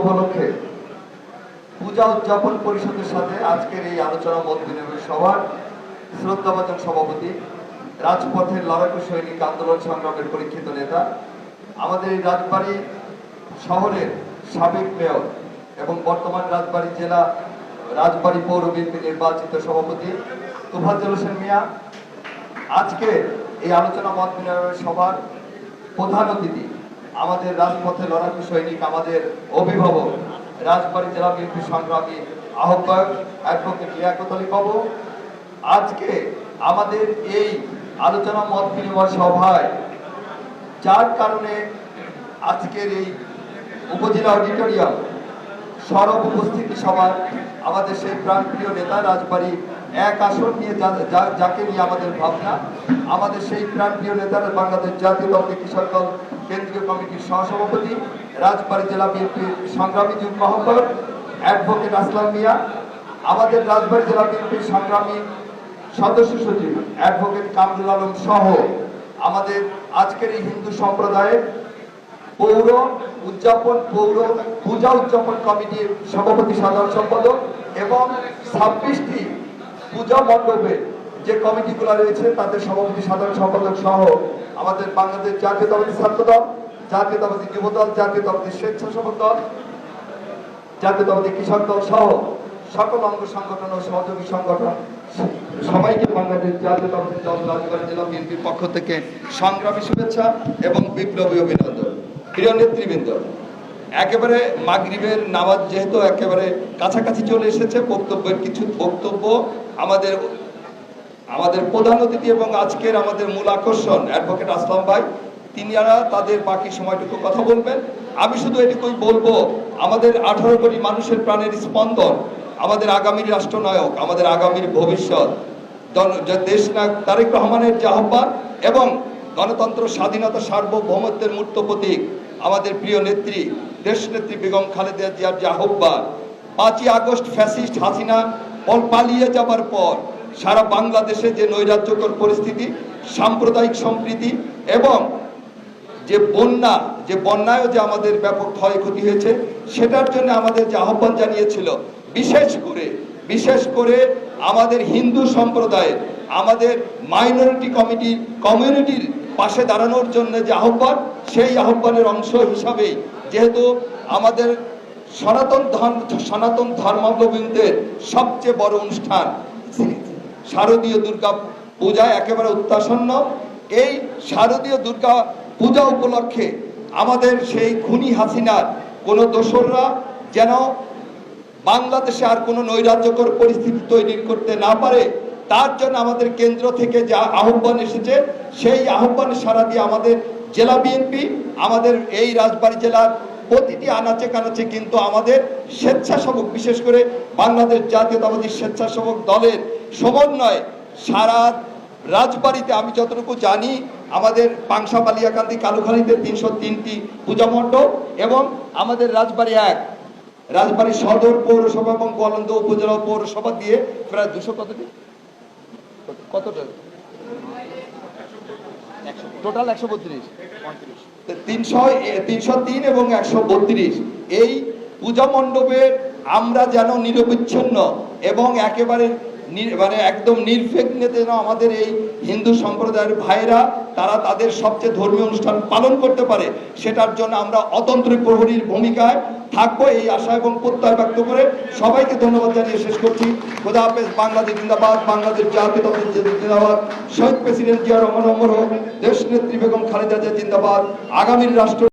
উপলক্ষে পূজা উদযাপন পরিষদের সাথে আজকের এই আলোচনা মত বিনিময় সভার শ্রদ্ধাভাজন সভাপতি রাজপথের লড়াকু সৈনিক আন্দোলন সংগ্রামের পরীক্ষিত নেতা, আমাদের এই রাজবাড়ি শহরের সাবেক মেয়র এবং বর্তমান রাজবাড়ী জেলা রাজবাড়ী পৌর বিএনপি নির্বাচিত সভাপতি তুফাজ্জল হোসেন মিয়া, আজকে এই আলোচনা মত বিনিময় সভার প্রধান অতিথি আমাদের রাজপথে লড়াকু সৈনিক, আমাদের অভিভাবক, রাজবাড়ী জেলা বিএনপি সংগ্রামী আহ্বায়ক অ্যাডভোকেট লিয়াকত আলী বাবু, আজকে আমাদের এই আলোচনা মত বিনিময় সভায় যার কারণে আজকের এই উপজেলা অডিটোরিয়াম সরব উপস্থিতি সভার আমাদের সেই প্রাণপ্রিয় নেতা রাজবাড়ি এক আসন নিয়ে যাকে নিয়ে আমাদের ভাবনা, আমাদের সেই প্রাণপ্রিয় নেতারা বাংলাদেশ জাতীয় দল কৃষক দল, কেন্দ্রীয় কমিটির সহসভাপতি, রাজবাড়ী জেলা বিএনপির সংগ্রামী যুগ্ম আহ্বায়ক, অ্যাডভোকেট আসলাম মিয়া, আমাদের রাজবাড়ী জেলা বিএনপির সংগ্রামী সদস্য সচিব, অ্যাডভোকেট কামরুল আলম সহ আমাদের আজকের এই হিন্দু সম্প্রদায়ের পৌর উদযাপন, পৌর পূজা উদযাপন কমিটির সভাপতি সাধারণ সম্পাদক এবং ছাব্বিশটি পূজা মণ্ডপে যে কমিটিগুলো রয়েছে, তাদের সভাপতি সাধারণ সম্পাদক সহ আমাদের বাংলাদেশ জাতীয়তাবাদী ছাত্র দল জাতীয়তাবাদী যুব দল জাতীয়তাবাদী স্বেচ্ছাসেবক দল জাতীয়তাবাদী কৃষক দল সহ সকল অঙ্গ সংগঠন ও সহযোগী সংগঠন, সবাইকে বাংলাদেশ জাতীয়তাবাদী দল, জেলা বিএনপির পক্ষ থেকে সংগ্রামী শুভেচ্ছা এবং বিপ্লবী অভিনন্দন। প্রিয় নেতৃবৃন্দ, একেবারে মাগরিবের নামাজ যেহেতু একেবারে কাছাকাছি চলে এসেছে, বক্তব্যের কিছু বক্তব্য আমাদের আমাদের প্রধান অতিথি এবং আজকের আমাদের মূল আকর্ষণ অ্যাডভোকেট আসলাম ভাই তিনিরা তাদের বাকি সময়টুকু কথা বলবেন। আমি শুধু এটুকুই বলব, আমাদের আঠারো কোটি মানুষের প্রাণের স্পন্দন আমাদের আগামীর রাষ্ট্রনায়ক, আমাদের আগামীর ভবিষ্যৎ। দেশ নায়ক তারেক রহমানের যে আহ্বান এবং গণতন্ত্র স্বাধীনতা সার্বভৌমত্বের মূর্ত প্রতীক আমাদের প্রিয় নেত্রী দেশ নেত্রী বেগম খালেদা জিয়ার যে আহ্বান, পাঁচই আগস্ট ফ্যাসিস্ট হাসিনা পল পালিয়ে যাবার পর সারা বাংলাদেশে যে নৈরাজ্যকর পরিস্থিতি, সাম্প্রদায়িক সম্প্রীতি এবং যে বন্যা, যে বন্যায়ও যে আমাদের ব্যাপক ক্ষয়ক্ষতি হয়েছে, সেটার জন্য আমাদের যে আহ্বান জানিয়েছিল, বিশেষ করে বিশেষ করে আমাদের হিন্দু সম্প্রদায়ের, আমাদের মাইনরিটি কমিটি কমিউনিটির পাশে দাঁড়ানোর জন্য যে আহ্বান, সেই আহ্বানের অংশ হিসাবেই যেহেতু আমাদের সনাতন ধর্ম, সনাতন ধর্মাবলম্বীদের সবচেয়ে বড় অনুষ্ঠান, শারদীয় দুর্গা পূজা একেবারে উত্তাসন্ন। এই শারদীয় দুর্গা পূজা উপলক্ষে আমাদের সেই খুনি হাসিনার কোনো দোসররা যেন বাংলাদেশে আর কোনো নৈরাজ্যকর পরিস্থিতি তৈরি করতে না পারে তার জন্য আমাদের কেন্দ্র থেকে যা আহ্বান এসেছে, সেই আহ্বানে সারা দিয়ে আমাদের জেলা বিএনপি, আমাদের এই রাজবাড়ী জেলার প্রতিটি আনাচে কানাচে কিন্তু আমাদের স্বেচ্ছাসেবক, বিশেষ করে বাংলাদেশ জাতীয়তাবাদী স্বেচ্ছাসেবক দলের সমন্বয়ে সারা রাজবাড়িতে আমি যতটুকু জানি, আমাদের পাংশা বালিয়াকান্দি কালুখালীতে তিনশো তিনটি পূজা মণ্ডপ এবং আমাদের রাজবাড়ি এক, রাজবাড়ি সদর পৌরসভা এবং গোয়ালন্দ উপজেলা পৌরসভা দিয়ে প্রায় দুশো কতটি? কতটা? টোটাল একশো বত্রিশ। তিনশো তিনশো তিন এবং একশো বত্রিশ। এই পূজা মণ্ডপের আমরা যেন নিরবিচ্ছিন্ন এবং একেবারে মানে একদম নির্বিঘ্নে যেন আমাদের এই হিন্দু সম্প্রদায়ের ভাইরা তারা তাদের সবচেয়ে ধর্মীয় অনুষ্ঠান পালন করতে পারে, সেটার জন্য আমরা অতন্ত্র প্রহরীর ভূমিকায় থাকব এই আশা এবং প্রত্যয় ব্যক্ত করে সবাইকে ধন্যবাদ জানিয়ে শেষ করছি। খোদা হাফেজ, বাংলাদেশ জিন্দাবাদ, বাংলাদেশ জাতীয় জিন্দাবাদ। শহীদ প্রেসিডেন্ট জিয়া রহমান, অমর হোক, দেশ নেত্রী বেগম খালেদা জিয়া জিন্দাবাদ। আগামীর রাষ্ট্র